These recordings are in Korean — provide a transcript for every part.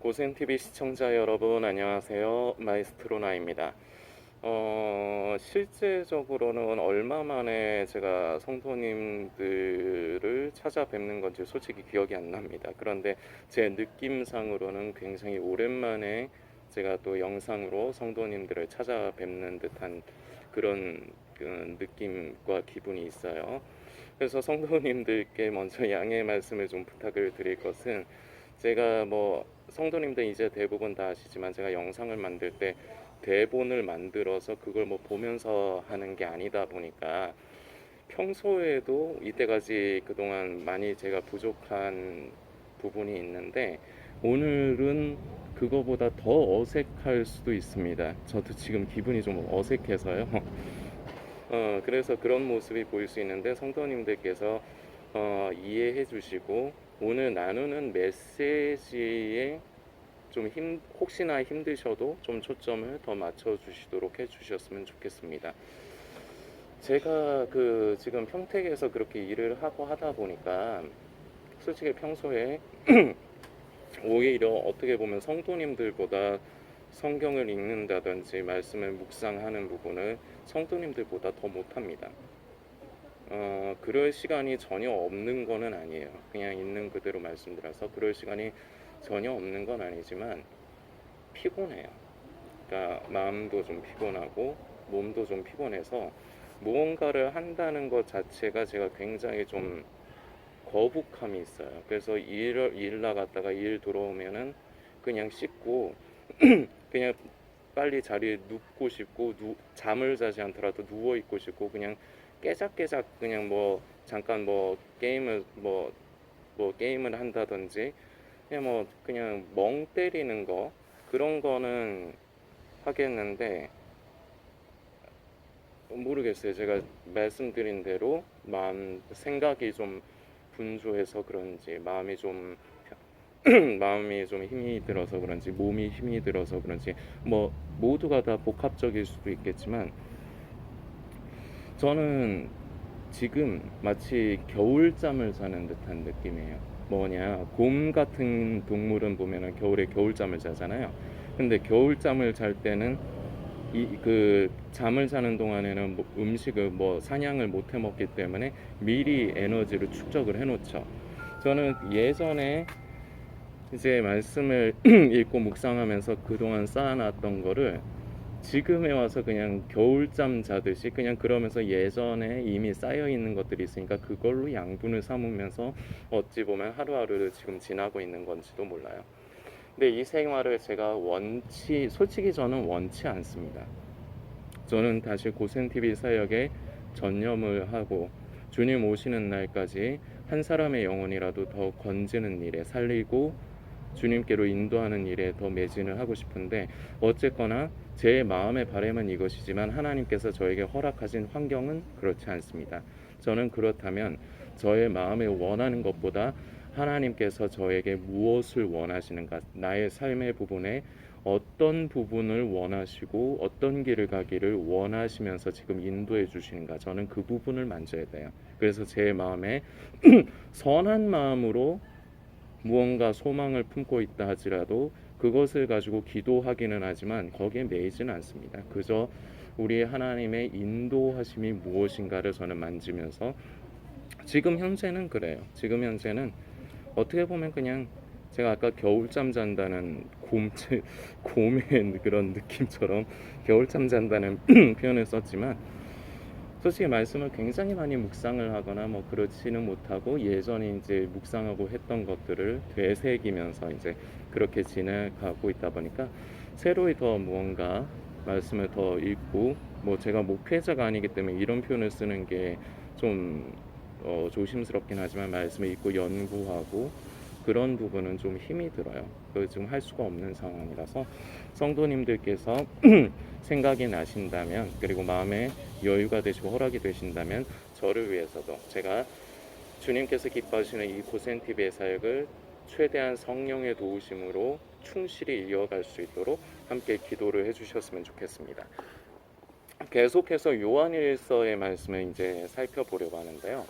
고센TV 시청자 여러분 안녕하세요. 마이스트로나입니다. 어, 실제적으로는 얼마 만에 제가 성도님들을 찾아뵙는 건지 솔직히 기억이 안 납니다. 그런데 제 느낌상으로는 굉장히 오랜만에 제가 또 영상으로 성도님들을 찾아뵙는 듯한 그런 그 느낌과 기분이 있어요. 그래서 성도님들께 먼저 양해 말씀을 좀 부탁을 드릴 것은 제가 뭐 성도님들 이제 대부분 다 아시지만 제가 영상을 만들 때 대본을 만들어서 그걸 뭐 보면서 하는 게 아니다 보니까 평소에도 이때까지 그동안 많이 제가 부족한 부분이 있는데 오늘은 그거보다 더 어색할 수도 있습니다. 저도 지금 기분이 좀 어색해서요. 어, 그래서 그런 모습이 보일 수 있는데 성도님들께서 어, 이해해 주시고 오늘 나누는 메시지에 좀 힘, 혹시나 힘드셔도 좀 초점을 더 맞춰 주시도록 해 주셨으면 좋겠습니다. 제가 그 지금 평택에서 그렇게 일을 하고 하다 보니까 솔직히 평소에 오히려 어떻게 보면 성도님들보다 성경을 읽는다든지 말씀을 묵상하는 부분을 성도님들보다 더 못합니다. 어, 그럴 시간이 전혀 없는 거는 아니에요. 그냥 있는 그대로 말씀드려서 그럴 시간이 전혀 없는 건 아니지만 피곤해요. 그러니까 마음도 좀 피곤하고 몸도 좀 피곤해서 무언가를 한다는 것 자체가 제가 굉장히 좀 거북함이 있어요. 그래서 일, 일 나갔다가 일 들어오면은 그냥 씻고 그냥 빨리 자리에 눕고 싶고 누, 잠을 자지 않더라도 누워 있고 싶고 그냥 깨작깨작 그냥 뭐 잠깐 뭐 게임을 뭐뭐 게임을 한다든지 그냥 뭐 그냥 멍 때리는 거 그런 거는 하겠는데 모르겠어요. 제가 말씀드린 대로 마음 생각이 좀 분주해서 그런지 마음이 좀 마음이 좀 힘이 들어서 그런지 몸이 힘이 들어서 그런지 뭐 모두가 다 복합적일 수도 있겠지만 저는 지금 마치 겨울잠을 자는 듯한 느낌이에요. 뭐냐 곰 같은 동물은 보면은 겨울에 겨울잠을 자잖아요. 근데 겨울잠을 잘 때는 이 그 잠을 자는 동안에는 뭐 음식을 뭐 사냥을 못 해 먹기 때문에 미리 에너지를 축적을 해 놓죠. 저는 예전에 이제 말씀을 읽고 묵상하면서 그동안 쌓아놨던 거를 지금에 와서 그냥 겨울잠 자듯이 그냥 그러면서 예전에 이미 쌓여 있는 것들이 있으니까 그걸로 양분을 삼으면서 어찌 보면 하루하루를 지금 지나고 있는 건지도 몰라요. 근데 이 생활을 제가 원치 솔직히 저는 원치 않습니다. 저는 다시 고센 TV 사역에 전념을 하고 주님 오시는 날까지 한 사람의 영혼이라도 더 건지는 일에 살리고 주님께로 인도하는 일에 더 매진을 하고 싶은데 어쨌거나 제 마음의 바람은 이것이지만 하나님께서 저에게 허락하신 환경은 그렇지 않습니다. 저는 그렇다면 저의 마음에 원하는 것보다 하나님께서 저에게 무엇을 원하시는가, 나의 삶의 부분에 어떤 부분을 원하시고 어떤 길을 가기를 원하시면서 지금 인도해 주시는가, 저는 그 부분을 만져야 돼요. 그래서 제 마음에 선한 마음으로 무언가 소망을 품고 있다 하지라도 그것을 가지고 기도하기는 하지만 거기에 매이지는 않습니다. 그저 우리 하나님의 인도하심이 무엇인가를 저는 만지면서 지금 현재는 그래요. 지금 현재는 어떻게 보면 그냥 제가 아까 겨울잠 잔다는 곰 곰의 그런 느낌처럼 겨울잠 잔다는 표현을 썼지만 솔직히 말씀을 굉장히 많이 묵상을 하거나 뭐 그렇지는 못하고 예전에 이제 묵상하고 했던 것들을 되새기면서 이제 그렇게 지나가고 있다 보니까 새로이 더 무언가 말씀을 더 읽고 뭐 제가 목회자가 아니기 때문에 이런 표현을 쓰는 게좀 어, 조심스럽긴 하지만 말씀을 읽고 연구하고 그런 부분은 좀 힘이 들어요. 그 지금 할 수가 없는 상황이라서 성도님들께서 생각이 나신다면 그리고 마음에 여유가 되시고 허락이 되신다면 저를 위해서도 제가 주님께서 기뻐하시는 이 고센 TV의 사역을 최대한 성령의 도우심으로 충실히 이어갈 수 있도록 함께 기도를 해주셨으면 좋겠습니다. 계속해서 요한일서의 말씀을 이제 살펴보려고 하는데요.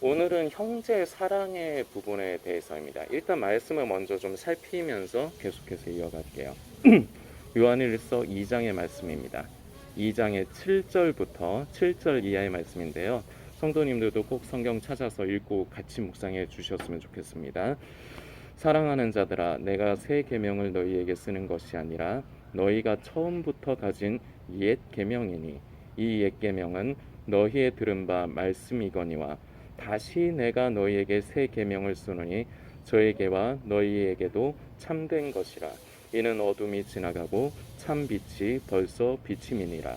오늘은 형제 사랑의 부분에 대해서입니다. 일단 말씀을 먼저 좀 살피면서 계속해서 이어갈게요. 요한일서 2장의 말씀입니다. 2장의 7절부터 7절 이하의 말씀인데요. 성도님들도 꼭 성경 찾아서 읽고 같이 묵상해 주셨으면 좋겠습니다. 사랑하는 자들아 내가 새 계명을 너희에게 쓰는 것이 아니라 너희가 처음부터 가진 옛 계명이니 이 옛 계명은 너희의 들은 바 말씀이거니와 다시 내가 너희에게 새 계명을 쓰노니 저에게와 너희에게도 참된 것이라. 이는 어둠이 지나가고 참 빛이 벌써 비침이니라.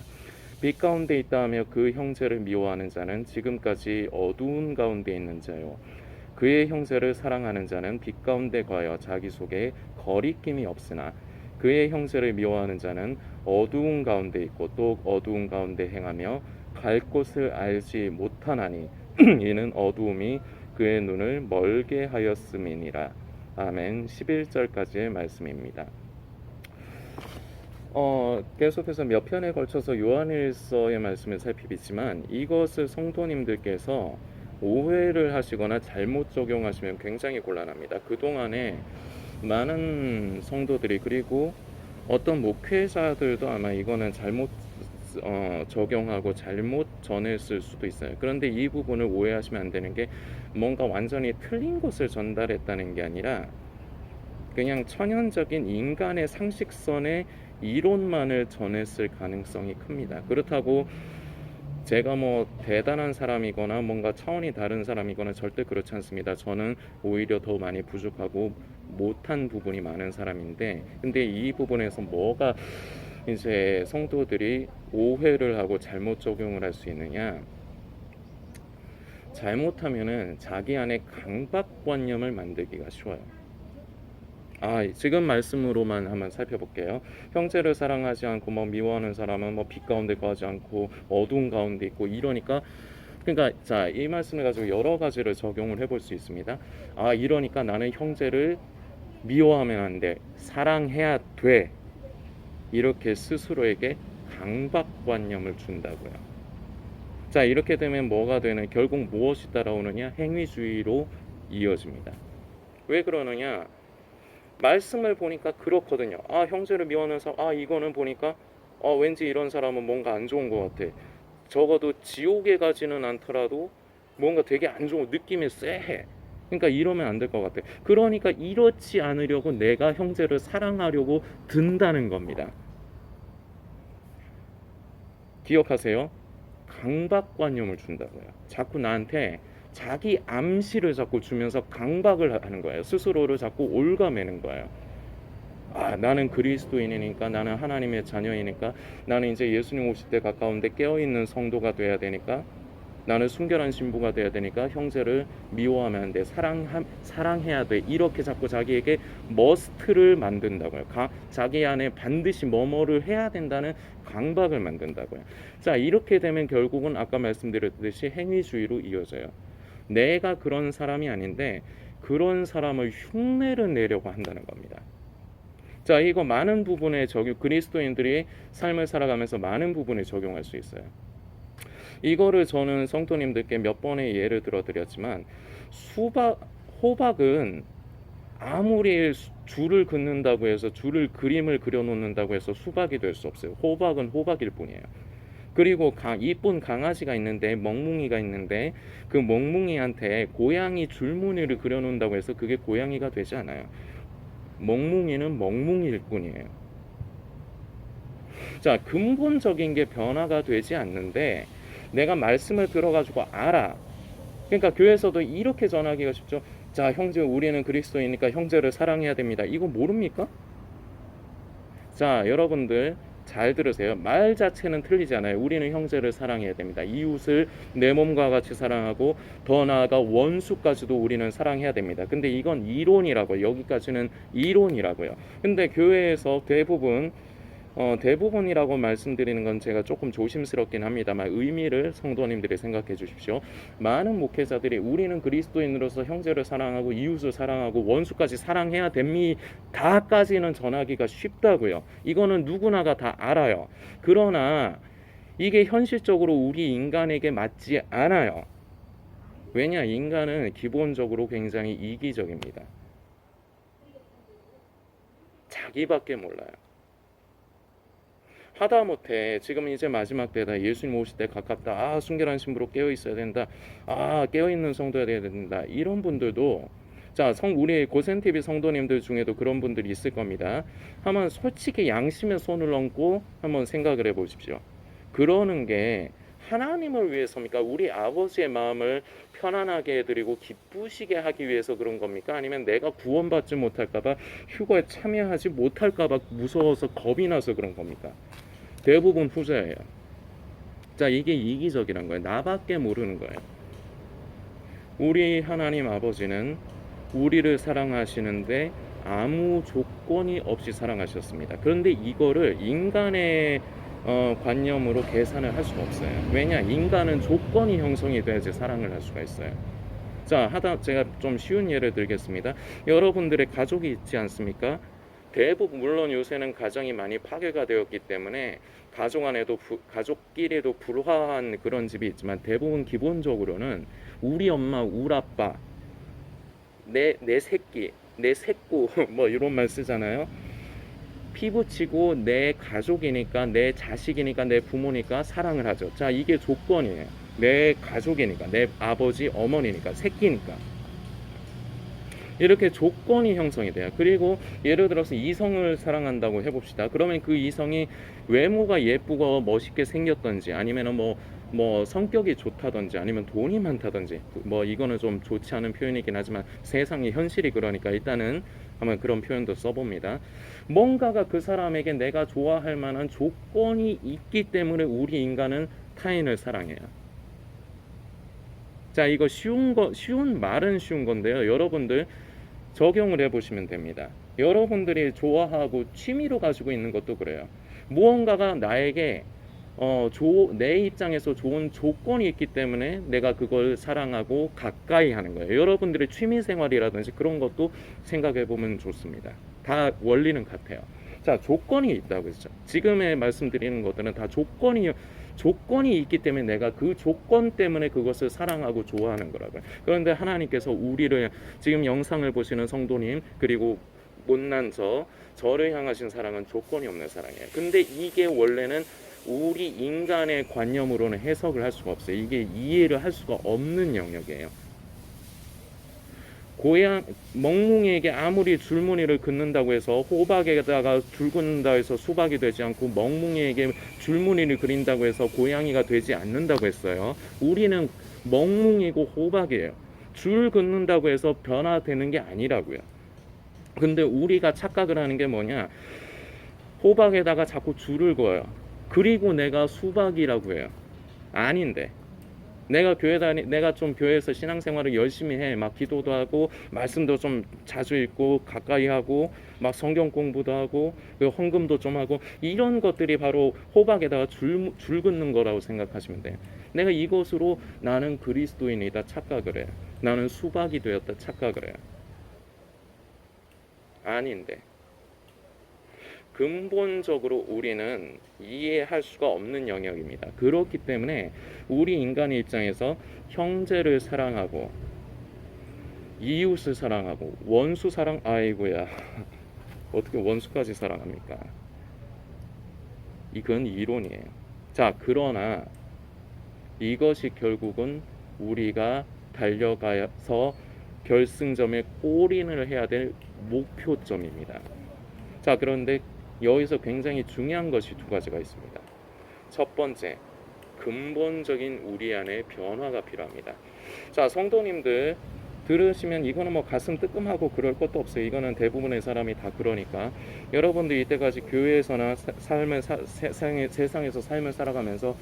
빛 가운데 있다 하며 그 형제를 미워하는 자는 지금까지 어두운 가운데 있는 자요. 그의 형제를 사랑하는 자는 빛 가운데 거하여 자기 속에 거리낌이 없으나 그의 형제를 미워하는 자는 어두운 가운데 있고 또 어두운 가운데 행하며 갈 곳을 알지 못하나니 이는 어두움이 그의 눈을 멀게 하였음이니라. 아멘. 11절까지의 말씀입니다. 어, 계속해서 몇 편에 걸쳐서 요한일서의 말씀을 살피겠지만 이것을 성도님들께서 오해를 하시거나 잘못 적용하시면 굉장히 곤란합니다. 그동안에 많은 성도들이 그리고 어떤 목회자들도 아마 이거는 잘못 어, 적용하고 잘못 전했을 수도 있어요. 그런데 이 부분을 오해하시면 안 되는 게 뭔가 완전히 틀린 것을 전달했다는 게 아니라 그냥 천연적인 인간의 상식선의 이론만을 전했을 가능성이 큽니다. 그렇다고 제가 뭐 대단한 사람이거나 뭔가 차원이 다른 사람이거나 절대 그렇지 않습니다. 저는 오히려 더 많이 부족하고 못한 부분이 많은 사람인데 근데 이 부분에서 뭐가 이제 성도들이 오해를 하고 잘못 적용을 할 수 있느냐 잘못하면은 자기 안에 강박관념을 만들기가 쉬워요. 아, 지금 말씀으로만 한번 살펴볼게요. 형제를 사랑하지 않고 뭐 미워하는 사람은 뭐 빛 가운데 거하지 않고 어두운 가운데 있고 이러니까 그러니까 자, 이 말씀을 가지고 여러 가지를 적용을 해볼 수 있습니다. 아, 이러니까 나는 형제를 미워하면 안 돼. 사랑해야 돼. 이렇게 스스로에게 강박관념을 준다고요. 자, 이렇게 되면 뭐가 되는 결국 무엇이 따라오느냐? 행위주의로 이어집니다. 왜 그러느냐? 말씀을 보니까 그렇거든요. 아, 형제를 미워하는 사람, 아, 이거는 보니까 어, 왠지 이런 사람은 뭔가 안 좋은 것 같아. 적어도 지옥에 가지는 않더라도 뭔가 되게 안 좋은 느낌이 쎄해. 그러니까 이러면 안 될 것 같아. 그러니까 이렇지 않으려고 내가 형제를 사랑하려고 든다는 겁니다. 기억하세요. 강박관념을 준다고요. 자꾸 나한테 자기 암시를 자꾸 주면서 강박을 하는 거예요. 스스로를 자꾸 올가매는 거예요. 아, 나는 그리스도인이니까 나는 하나님의 자녀이니까 나는 이제 예수님 오실 때 가까운데 깨어 있는 성도가 돼야 되니까 나는 순결한 신부가 돼야 되니까 형제를 미워하면 안 돼. 사랑 사랑해야 돼. 이렇게 자꾸 자기에게 머스트를 만든다고요. 가, 자기 안에 반드시 뭐뭐를 해야 된다는 강박을 만든다고요. 자, 이렇게 되면 결국은 아까 말씀드렸듯이 행위주의로 이어져요. 내가 그런 사람이 아닌데 그런 사람을 흉내를 내려고 한다는 겁니다. 자, 이거 많은 부분에 적용 그리스도인들이 삶을 살아가면서 많은 부분에 적용할 수 있어요. 이거를 저는 성도님들께 몇 번의 예를 들어 드렸지만 수박 호박은 아무리 줄을 긋는다고 해서 줄을 그림을 그려 놓는다고 해서 수박이 될 수 없어요. 호박은 호박일 뿐이에요. 그리고 강, 이쁜 강아지가 있는데 멍뭉이가 있는데 그 멍뭉이한테 고양이 줄무늬를 그려 놓는다고 해서 그게 고양이가 되지 않아요. 멍뭉이는 멍뭉이일 뿐이에요. 자, 근본적인 게 변화가 되지 않는데 내가 말씀을 들어가지고 알아. 그러니까 교회에서도 이렇게 전하기가 쉽죠. 자, 형제, 우리는 그리스도이니까 형제를 사랑해야 됩니다. 이거 모릅니까? 자, 여러분들 잘 들으세요. 말 자체는 틀리지 않아요. 우리는 형제를 사랑해야 됩니다. 이웃을 내 몸과 같이 사랑하고 더 나아가 원수까지도 우리는 사랑해야 됩니다. 근데 이건 이론이라고요. 여기까지는 이론이라고요. 근데 교회에서 대부분 어, 대부분이라고 말씀드리는 건 제가 조금 조심스럽긴 합니다만 의미를 성도님들이 생각해 주십시오. 많은 목회자들이 우리는 그리스도인으로서 형제를 사랑하고 이웃을 사랑하고 원수까지 사랑해야 됩니다까지는 전하기가 쉽다고요. 이거는 누구나가 다 알아요. 그러나 이게 현실적으로 우리 인간에게 맞지 않아요. 왜냐 인간은 기본적으로 굉장히 이기적입니다. 자기밖에 몰라요. 하다못해 지금 이제 마지막 때다 예수님 오실 때 가깝다 아 순결한 신부로 깨어 있어야 된다 아 깨어 있는 성도야 돼야 된다 이런 분들도 자 성 우리 고센 TV 성도님들 중에도 그런 분들이 있을 겁니다. 한번 솔직히 양심에 손을 얹고 한번 생각을 해 보십시오. 그러는 게 하나님을 위해서입니까? 우리 아버지의 마음을 편안하게 해드리고 기쁘시게 하기 위해서 그런 겁니까? 아니면 내가 구원받지 못할까봐 휴거에 참여하지 못할까봐 무서워서 겁이 나서 그런 겁니까 대부분 후자예요. 자, 이게 이기적이란 거예요. 나밖에 모르는 거예요. 우리 하나님 아버지는 우리를 사랑하시는데 아무 조건이 없이 사랑하셨습니다. 그런데 이거를 인간의 어, 관념으로 계산을 할 수가 없어요. 왜냐? 인간은 조건이 형성이 돼야지 사랑을 할 수가 있어요. 자, 하다 제가 좀 쉬운 예를 들겠습니다. 여러분들의 가족이 있지 않습니까? 대부분 물론 요새는 가정이 많이 파괴가 되었기 때문에 가족 안에도 부, 가족끼리도 불화한 그런 집이 있지만 대부분 기본적으로는 우리 엄마, 우리 아빠, 내 내 새끼, 내 새끼 뭐 이런 말 쓰잖아요. 피부치고 내 가족이니까 내 자식이니까 내 부모니까 사랑을 하죠. 자 이게 조건이에요. 내 가족이니까 내 아버지 어머니니까 새끼니까 이렇게 조건이 형성이 돼요. 그리고 예를 들어서 이성을 사랑한다고 해봅시다. 그러면 그 이성이 외모가 예쁘고 멋있게 생겼던지 아니면은 뭐, 뭐 성격이 좋다든지 아니면 돈이 많다든지 뭐 이거는 좀 좋지 않은 표현이긴 하지만 세상의 현실이 그러니까 일단은 한번 그런 표현도 써봅니다. 뭔가가 그 사람에게 내가 좋아할 만한 조건이 있기 때문에 우리 인간은 타인을 사랑해요. 자, 이거 쉬운 거, 쉬운 말은 쉬운 건데요. 여러분들 적용을 해보시면 됩니다. 여러분들이 좋아하고 취미로 가지고 있는 것도 그래요. 무언가가 나에게 어, 조, 내 입장에서 좋은 조건이 있기 때문에 내가 그걸 사랑하고 가까이 하는 거예요. 여러분들의 취미 생활이라든지 그런 것도 생각해 보면 좋습니다. 다 원리는 같아요. 자, 조건이 있다고 했죠. 지금의 말씀드리는 것들은 다 조건이 조건이 있기 때문에 내가 그 조건 때문에 그것을 사랑하고 좋아하는 거라고요. 그런데 하나님께서 우리를 지금 영상을 보시는 성도님 그리고 못난 저 저를 향하신 사랑은 조건이 없는 사랑이에요. 근데 이게 원래는 우리 인간의 관념으로는 해석을 할 수가 없어요. 이게 이해를 할 수가 없는 영역이에요. 고양 멍뭉이에게 아무리 줄무늬를 긋는다고 해서 호박에다가 줄 긋는다 해서 수박이 되지 않고 멍뭉이에게 줄무늬를 그린다고 해서 고양이가 되지 않는다고 했어요. 우리는 멍뭉이고 호박이에요. 줄 긋는다고 해서 변화되는 게 아니라고요. 근데 우리가 착각을 하는 게 뭐냐? 호박에다가 자꾸 줄을 그어요. 그리고 내가 수박이라고 해요. 아닌데. 내가 교회 다니 내가 좀 교회에서 신앙생활을 열심히 해. 막 기도도 하고 말씀도 좀 자주 읽고 가까이 하고 막 성경 공부도 하고 그 헌금도 좀 하고 이런 것들이 바로 호박에다가 줄, 줄 긋는 거라고 생각하시면 돼요. 내가 이것으로 나는 그리스도인이다 착각을 해요. 나는 수박이 되었다 착각을 해요. 아닌데. 근본적으로 우리는 이해할 수가 없는 영역입니다. 그렇기 때문에 우리 인간의 입장에서 형제를 사랑하고 이웃을 사랑하고 원수 사랑 아이고야 어떻게 원수까지 사랑합니까? 이건 이론이에요. 자 그러나 이것이 결국은 우리가 달려가서 결승점에 골인을 해야 될 목표점입니다. 자 그런데 여기서 굉장히 중요한 것이 두 가지가 있습니다. 첫 번째, 근본적인 우리 안에 변화가 필요합니다. 자, 성도님들 들으시면 이거는 뭐 가슴 뜨끔하고 그럴 것도 없어요. 이거는 대부분의 사람이 다 그러니까 여러분들 이때까지 교회에서나 사, 삶을 사, 세상에, 세상에서 삶을 살아가면서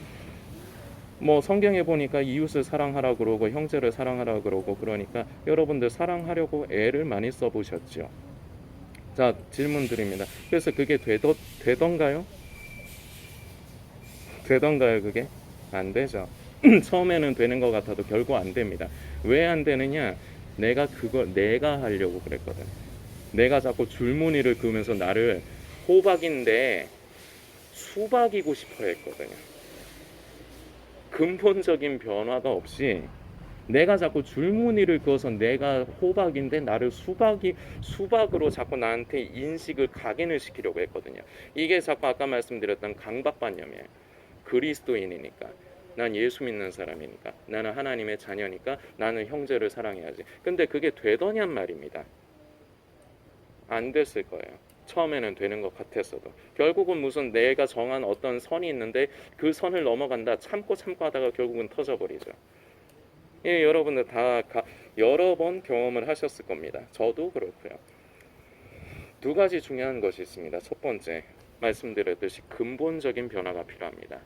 뭐 성경에 보니까 이웃을 사랑하라 그러고 형제를 사랑하라 그러고 그러니까 여러분들 사랑하려고 애를 많이 써보셨죠. 자 질문 드립니다. 그래서 그게 되더, 되던가요? 되던가요 그게? 안 되죠. 처음에는 되는 것 같아도 결국 안 됩니다. 왜 안 되느냐? 내가 그걸 내가 하려고 그랬거든. 내가 자꾸 줄무늬를 그으면서 나를 호박인데 수박이고 싶어 했거든요. 근본적인 변화가 없이 내가 자꾸 줄무늬를 그어서 내가 호박인데 나를 수박이 수박으로 자꾸 나한테 인식을 각인을 시키려고 했거든요. 이게 자꾸 아까 말씀드렸던 강박관념이에요. 그리스도인이니까 난 예수 믿는 사람이니까 나는 하나님의 자녀니까 나는 형제를 사랑해야지. 근데 그게 되더냔 말입니다. 안 됐을 거예요. 처음에는 되는 것 같았어도 결국은 무슨 내가 정한 어떤 선이 있는데 그 선을 넘어간다 참고 참고 하다가 결국은 터져버리죠. 예, 여러분들 다 가, 여러 번 경험을 하셨을 겁니다. 저도 그렇고요. 두 가지 중요한 것이 있습니다. 첫 번째 말씀드렸듯이 근본적인 변화가 필요합니다.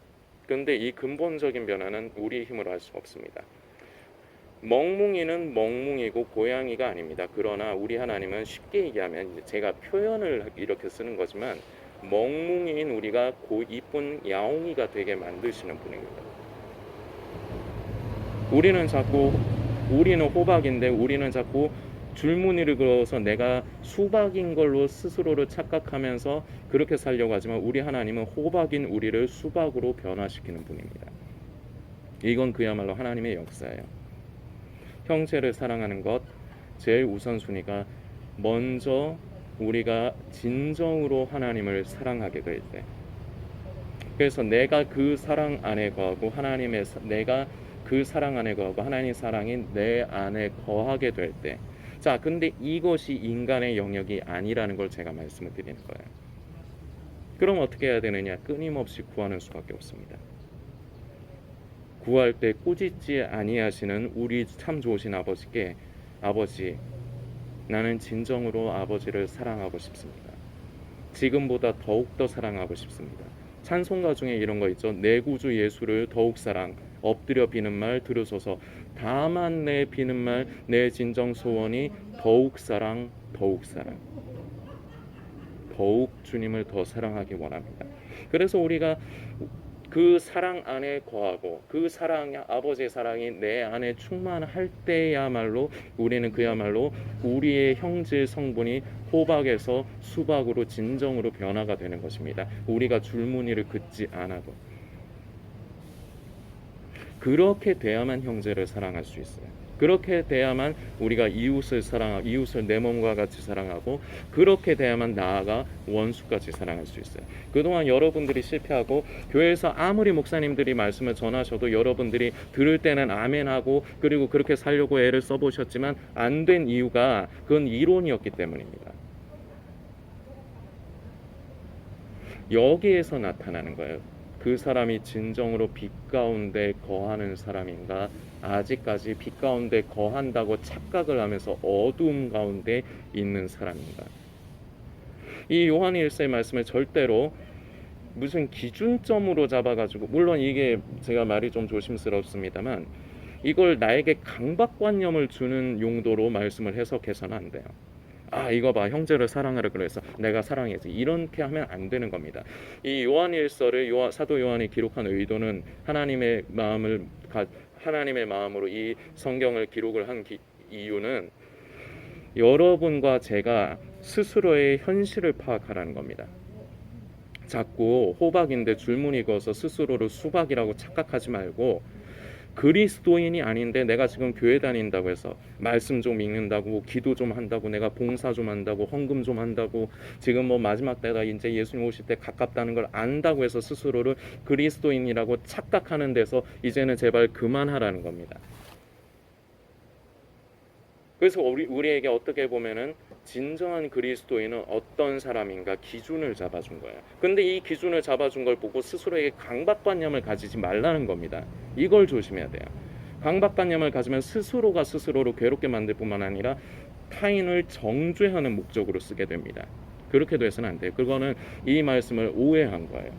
근데 이 근본적인 변화는 우리 힘으로 할 수 없습니다. 멍뭉이는 멍뭉이고 고양이가 아닙니다. 그러나 우리 하나님은 쉽게 얘기하면 제가 표현을 이렇게 쓰는 거지만 멍뭉이인 우리가 고 이쁜 야옹이가 되게 만드시는 분입니다. 우리는 자꾸 우리는 호박인데 우리는 자꾸 줄무늬를 그어서 내가 수박인 걸로 스스로를 착각하면서 그렇게 살려고 하지만 우리 하나님은 호박인 우리를 수박으로 변화시키는 분입니다. 이건 그야말로 하나님의 역사예요. 형제를 사랑하는 것 제일 우선순위가 먼저 우리가 진정으로 하나님을 사랑하게 될 때. 그래서 내가 그 사랑 안에 거하고 하나님의 사- 내가 그 사랑 안에 거하고 하나님의 사랑이 내 안에 거하게 될 때. 자, 근데 이것이 인간의 영역이 아니라는 걸 제가 말씀을 드리는 거예요. 그럼 어떻게 해야 되느냐? 끊임없이 구하는 수밖에 없습니다. 구할 때 꾸짖지 아니하시는 우리 참 좋으신 아버지께 아버지 나는 진정으로 아버지를 사랑하고 싶습니다. 지금보다 더욱 더 사랑하고 싶습니다. 찬송가 중에 이런 거 있죠. 내 구주 예수를 더욱 사랑 엎드려 비는 말 들으소서 다만 내 비는 말 내 진정 소원이 더욱 사랑 더욱 사랑 더욱 주님을 더 사랑하기 원합니다. 그래서 우리가 그 사랑 안에 거하고 그 사랑 아버지의 사랑이 내 안에 충만할 때야말로 우리는 그야말로 우리의 형질 성분이 호박에서 수박으로 진정으로 변화가 되는 것입니다. 우리가 줄무늬를 긋지 않아도 그렇게 돼야만 형제를 사랑할 수 있어요. 그렇게 돼야만 우리가 이웃을 사랑하고 이웃을 내 몸과 같이 사랑하고 그렇게 돼야만 나아가 원수까지 사랑할 수 있어요. 그동안 여러분들이 실패하고 교회에서 아무리 목사님들이 말씀을 전하셔도 여러분들이 들을 때는 아멘하고 그리고 그렇게 살려고 애를 써보셨지만 안 된 이유가 그건 이론이었기 때문입니다. 여기에서 나타나는 거예요. 그 사람이 진정으로 빛 가운데 거하는 사람인가 아직까지 빛 가운데 거한다고 착각을 하면서 어두움 가운데 있는 사람인가 이 요한 1세 말씀을 절대로 무슨 기준점으로 잡아가지고 물론 이게 제가 말이 좀 조심스럽습니다만 이걸 나에게 강박관념을 주는 용도로 말씀을 해석해서는 안 돼요. 아 이거 봐 형제를 사랑하라 그래서 내가 사랑해야지 이렇게 하면 안 되는 겁니다. 이 요한일서를 요한, 사도 요한이 기록한 의도는 하나님의 마음을 가, 하나님의 마음으로 이 성경을 기록을 한 기, 이유는 여러분과 제가 스스로의 현실을 파악하라는 겁니다. 자꾸 호박인데 줄무늬 그어서 스스로를 수박이라고 착각하지 말고 그리스도인이 아닌데 내가 지금 교회 다닌다고 해서 말씀 좀 읽는다고 기도 좀 한다고 내가 봉사 좀 한다고 헌금 좀 한다고 지금 뭐 마지막 때가 이제 예수님 오실 때 가깝다는 걸 안다고 해서 스스로를 그리스도인이라고 착각하는 데서 이제는 제발 그만하라는 겁니다. 그래서 우리 우리에게 어떻게 보면은 진정한 그리스도인은 어떤 사람인가 기준을 잡아준 거예요. 근데 이 기준을 잡아준 걸 보고 스스로에게 강박관념을 가지지 말라는 겁니다. 이걸 조심해야 돼요. 강박관념을 가지면 스스로가 스스로를 괴롭게 만들 뿐만 아니라 타인을 정죄하는 목적으로 쓰게 됩니다. 그렇게 돼서는 안 돼요. 그거는 이 말씀을 오해한 거예요.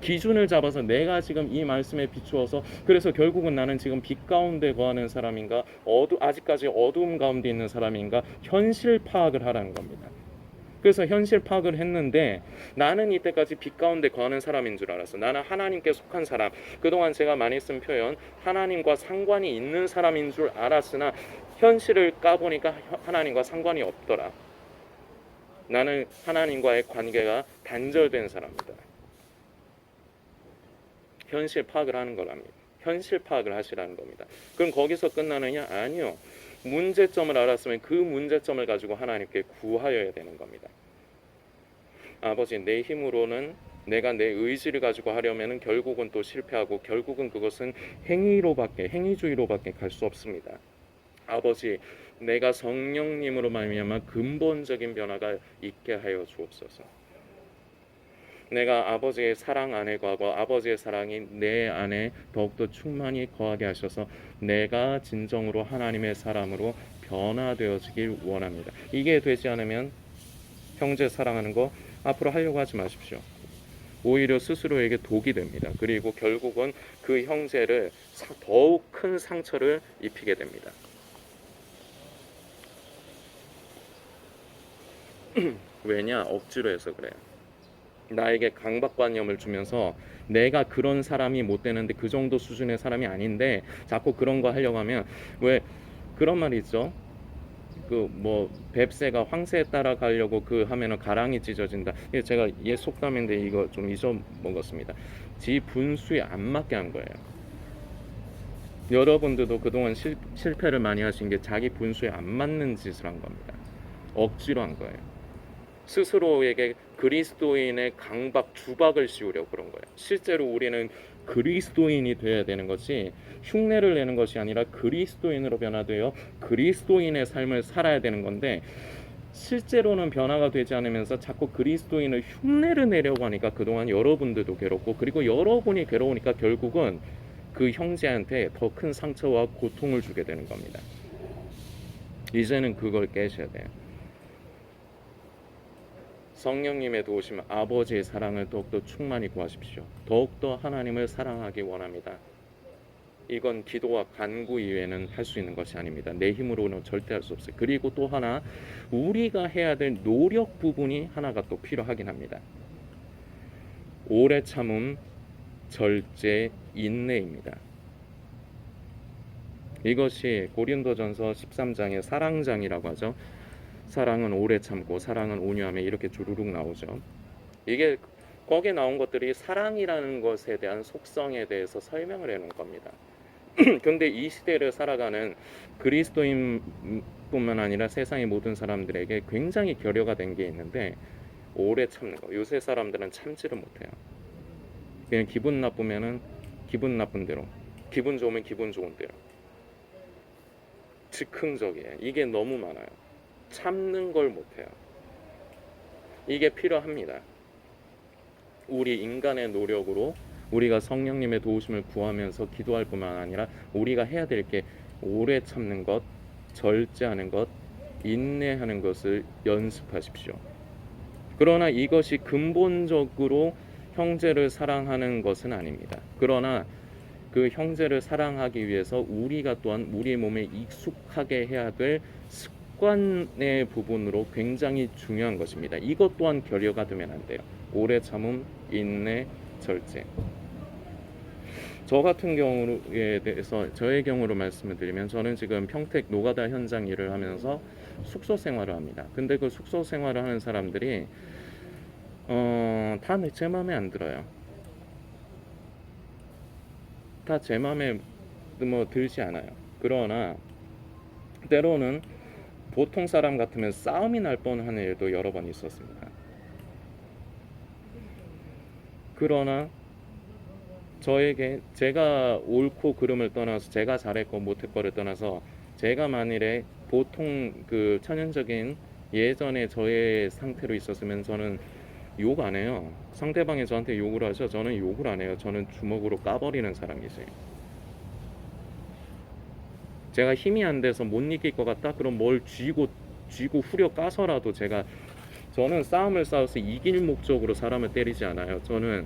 기준을 잡아서 내가 지금 이 말씀에 비추어서 그래서 결국은 나는 지금 빛 가운데 거하는 사람인가 어두 아직까지 어두움 가운데 있는 사람인가 현실 파악을 하라는 겁니다. 그래서 현실 파악을 했는데 나는 이때까지 빛 가운데 거하는 사람인 줄 알았어. 나는 하나님께 속한 사람. 그동안 제가 많이 쓴 표현 하나님과 상관이 있는 사람인 줄 알았으나 현실을 까보니까 하나님과 상관이 없더라. 나는 하나님과의 관계가 단절된 사람이다. 현실 파악을 하는 거랍니다. 현실 파악을 하시라는 겁니다. 그럼 거기서 끝나느냐? 아니요. 문제점을 알았으면 그 문제점을 가지고 하나님께 구하여야 되는 겁니다. 아버지 내 힘으로는 내가 내 의지를 가지고 하려면은 결국은 또 실패하고 결국은 그것은 행위로밖에 행위주의로밖에 갈 수 없습니다. 아버지 내가 성령님으로 말미암아 근본적인 변화가 있게 하여 주옵소서. 내가 아버지의 사랑 안에 거하고 아버지의 사랑이 내 안에 더욱더 충만히 거하게 하셔서 내가 진정으로 하나님의 사람으로 변화되어지길 원합니다. 이게 되지 않으면 형제 사랑하는 거 앞으로 하려고 하지 마십시오. 오히려 스스로에게 독이 됩니다. 그리고 결국은 그 형제를 사- 더욱 큰 상처를 입히게 됩니다. 왜냐? 억지로 해서 그래요. 나에게 강박관념을 주면서 내가 그런 사람이 못 되는데 그 정도 수준의 사람이 아닌데 자꾸 그런 거 하려고 하면 왜 그런 말이 있죠? 그 뭐 뱁새가 황새에 따라 가려고 그 하면은 가랑이 찢어진다. 이게 제가 옛 속담인데 이거 좀 잊어먹었습니다. 지 분수에 안 맞게 한 거예요. 여러분들도 그동안 실, 실패를 많이 하신 게 자기 분수에 안 맞는 짓을 한 겁니다. 억지로 한 거예요. 스스로에게 그리스도인의 강박 주박을 씌우려고 그런 거예요. 실제로 우리는 그리스도인이 되어야 되는 것이 흉내를 내는 것이 아니라 그리스도인으로 변화되어 그리스도인의 삶을 살아야 되는 건데 실제로는 변화가 되지 않으면서 자꾸 그리스도인을 흉내를 내려고 하니까 그동안 여러분들도 괴롭고 그리고 여러분이 괴로우니까 결국은 그 형제한테 더 큰 상처와 고통을 주게 되는 겁니다. 이제는 그걸 깨셔야 돼요. 성령님의 도우심 아버지의 사랑을 더욱더 충만히 구하십시오. 더욱더 하나님을 사랑하기 원합니다. 이건 기도와 간구 이외에는 할 수 있는 것이 아닙니다. 내 힘으로는 절대 할 수 없어요. 그리고 또 하나 우리가 해야 될 노력 부분이 하나가 또 필요하긴 합니다. 오래 참음, 절제, 인내입니다. 이것이 고린도전서 13장의 사랑장이라고 하죠. 사랑은 오래 참고 사랑은 온유함에 이렇게 주르륵 나오죠. 이게 거기에 나온 것들이 사랑이라는 것에 대한 속성에 대해서 설명을 해놓은 겁니다. 근데 이 시대를 살아가는 그리스도인뿐만 아니라 세상의 모든 사람들에게 굉장히 결여가 된 게 있는데 오래 참는 거. 요새 사람들은 참지를 못해요. 그냥 기분 나쁘면은 기분 나쁜 대로, 기분 좋으면 기분 좋은 대로. 즉흥적이에요. 이게 너무 많아요. 참는 걸 못해요. 이게 필요합니다. 우리 인간의 노력으로 우리가 성령님의 도우심을 구하면서 기도할 뿐만 아니라 우리가 해야 될 게 오래 참는 것, 절제하는 것, 인내하는 것을 연습하십시오. 그러나 이것이 근본적으로 형제를 사랑하는 것은 아닙니다. 그러나 그 형제를 사랑하기 위해서 우리가 또한 우리 몸에 익숙하게 해야 될 습 관의 부분으로 굉장히 중요한 것입니다. 이것 또한 결여가 되면 안 돼요. 오래 참음, 인내, 절제. 저 같은 경우에 대해서 저의 경우로 말씀을 드리면 저는 지금 평택 노가다 현장 일을 하면서 숙소 생활을 합니다. 근데 그 숙소 생활을 하는 사람들이 어, 다제 마음에 안 들어요. 다 제 마음에 뭐 들지 않아요. 그러나 때로는 보통 사람 같으면 싸움이 날 뻔한 일도 여러 번 있었습니다. 그러나 저에게 제가 옳고 그름을 떠나서 제가 잘했고 못했고를 떠나서 제가 만일에 보통 그 천연적인 예전에 저의 상태로 있었으면 저는 욕 안 해요. 상대방이 저한테 욕을 하죠. 저는 욕을 안 해요. 저는 주먹으로 까버리는 사람이지. 제가 힘이 안 돼서 못 이길 것 같다. 그럼 뭘 쥐고 쥐고 후려 까서라도 제가 저는 싸움을 싸워서 이길 목적으로 사람을 때리지 않아요. 저는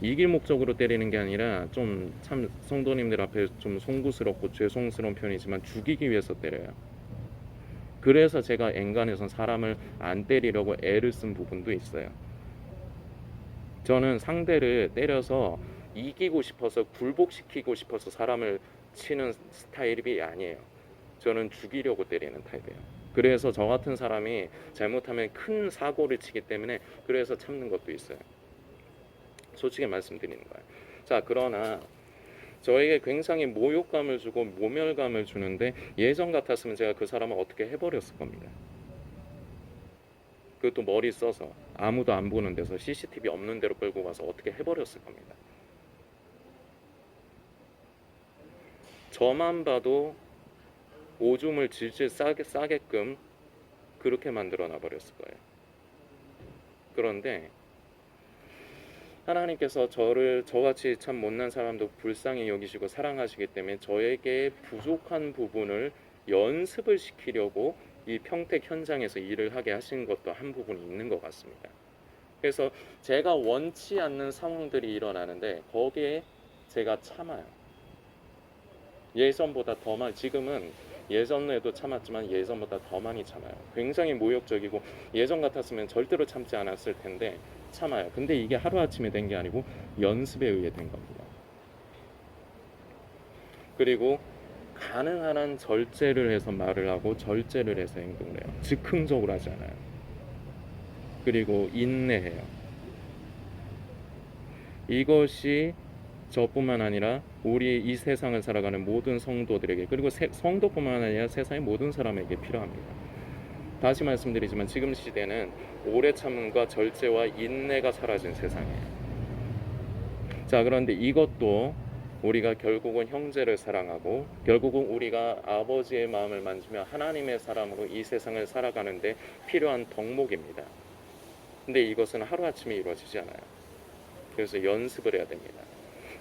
이길 목적으로 때리는 게 아니라 좀 참 성도님들 앞에 좀 송구스럽고 죄송스러운 편이지만 죽이기 위해서 때려요. 그래서 제가 엔간에선 사람을 안 때리려고 애를 쓴 부분도 있어요. 저는 상대를 때려서 이기고 싶어서 굴복시키고 싶어서 사람을 치는 스타일이 아니에요. 저는 죽이려고 때리는 타입이에요. 그래서 저 같은 사람이 잘못하면 큰 사고를 치기 때문에 그래서 참는 것도 있어요. 솔직히 말씀드리는 거예요. 자, 그러나 저에게 굉장히 모욕감을 주고 모멸감을 주는데 예전 같았으면 제가 그 사람을 어떻게 해버렸을 겁니다. 그것도 머리 써서 아무도 안 보는 데서 CCTV 없는 데로 끌고 가서 어떻게 해버렸을 겁니다. 저만 봐도 오줌을 질질 싸게 싸게끔 그렇게 만들어 놔 버렸을 거예요. 그런데 하나님께서 저를 저같이 참 못난 사람도 불쌍히 여기시고 사랑하시기 때문에 저에게 부족한 부분을 연습을 시키려고 이 평택 현장에서 일을 하게 하신 것도 한 부분이 있는 것 같습니다. 그래서 제가 원치 않는 상황들이 일어나는데 거기에 제가 참아요. 예전보다 더 많이 지금은 예전에도 참았지만 예전보다 더 많이 참아요. 굉장히 모욕적이고 예전 같았으면 절대로 참지 않았을 텐데 참아요. 근데 이게 하루아침에 된 게 아니고 연습에 의해 된 겁니다. 그리고 가능한 한 절제를 해서 말을 하고 절제를 해서 행동을 해요. 즉흥적으로 하지 않아요. 그리고 인내해요. 이것이 저뿐만 아니라 우리 이 세상을 살아가는 모든 성도들에게 그리고 세- 성도뿐만 아니라 세상의 모든 사람에게 필요합니다. 다시 말씀드리지만 지금 시대는 오래 참음과 절제와 인내가 사라진 세상이에요. 자, 그런데 이것도 우리가 결국은 형제를 사랑하고 결국은 우리가 아버지의 마음을 만지며 하나님의 사람으로 이 세상을 살아가는데 필요한 덕목입니다. 근데 이것은 하루아침에 이루어지지 않아요. 그래서 연습을 해야 됩니다.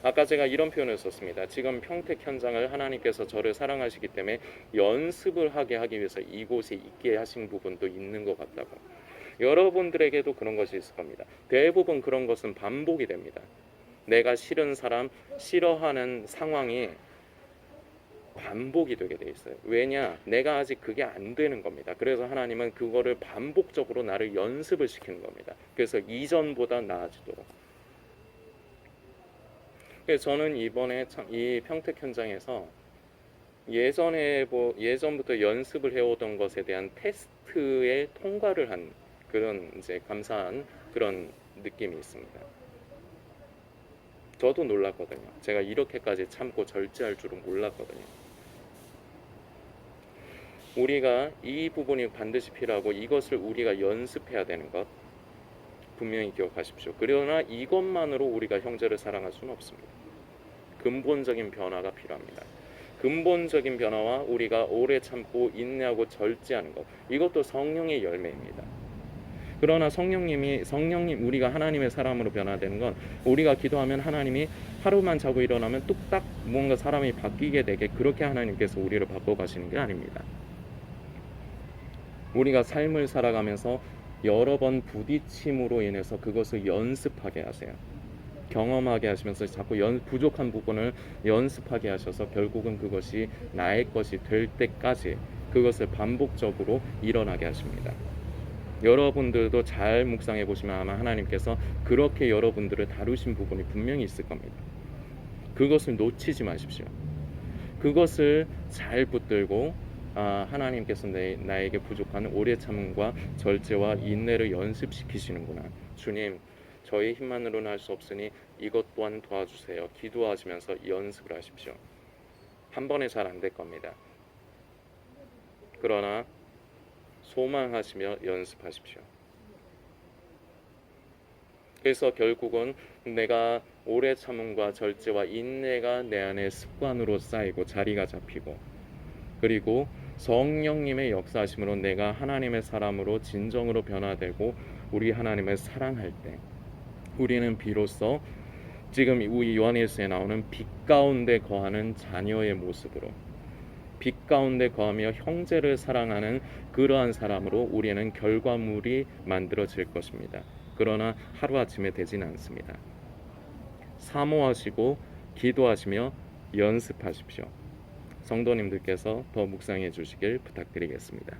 아까 제가 이런 표현을 썼습니다. 지금 평택 현장을 하나님께서 저를 사랑하시기 때문에 연습을 하게 하기 위해서 이곳에 있게 하신 부분도 있는 것 같다고. 여러분들에게도 그런 것이 있을 겁니다. 대부분 그런 것은 반복이 됩니다. 내가 싫은 사람, 싫어하는 상황이 반복이 되게 돼 있어요. 왜냐? 내가 아직 그게 안 되는 겁니다. 그래서 하나님은 그거를 반복적으로 나를 연습을 시키는 겁니다. 그래서 이전보다 나아지도록. 저는 이번에 참 이 평택 현장에서 예전에 뭐 예전부터 연습을 해오던 것에 대한 테스트에 통과를 한 그런 이제 감사한 그런 느낌이 있습니다. 저도 놀랐거든요. 제가 이렇게까지 참고 절제할 줄은 몰랐거든요. 우리가 이 부분이 반드시 필요하고 이것을 우리가 연습해야 되는 것 분명히 기억하십시오. 그러나 이것만으로 우리가 형제를 사랑할 수는 없습니다. 근본적인 변화가 필요합니다. 근본적인 변화와 우리가 오래 참고 인내하고 절제하는 것 이것도 성령의 열매입니다. 그러나 성령님이 성령님 우리가 하나님의 사람으로 변화되는 건 우리가 기도하면 하나님이 하루만 자고 일어나면 뚝딱 뭔가 사람이 바뀌게 되게 그렇게 하나님께서 우리를 바꿔 가시는 게 아닙니다. 우리가 삶을 살아가면서 여러 번 부딪힘으로 인해서 그것을 연습하게 하세요. 경험하게 하시면서 자꾸 연, 부족한 부분을 연습하게 하셔서 결국은 그것이 나의 것이 될 때까지 그것을 반복적으로 일어나게 하십니다. 여러분들도 잘 묵상해 보시면 아마 하나님께서 그렇게 여러분들을 다루신 부분이 분명히 있을 겁니다. 그것을 놓치지 마십시오. 그것을 잘 붙들고 아, 하나님께서 내, 나에게 부족한 오래 참음과 절제와 인내를 연습시키시는구나. 주님, 저희 힘만으로는 할 수 없으니 이것 또한 도와주세요. 기도하시면서 연습을 하십시오. 한 번에 잘 안 될 겁니다. 그러나 소망하시며 연습하십시오. 그래서 결국은 내가 오래 참음과 절제와 인내가 내 안에 습관으로 쌓이고 자리가 잡히고 그리고 성령님의 역사하심으로 내가 하나님의 사람으로 진정으로 변화되고 우리 하나님을 사랑할 때 우리는 비로소 지금 우리 요한일서에 나오는 빛 가운데 거하는 자녀의 모습으로 빛 가운데 거하며 형제를 사랑하는 그러한 사람으로 우리는 결과물이 만들어질 것입니다. 그러나 하루아침에 되진 않습니다. 사모하시고 기도하시며 연습하십시오. 성도님들께서 더 묵상해 주시길 부탁드리겠습니다.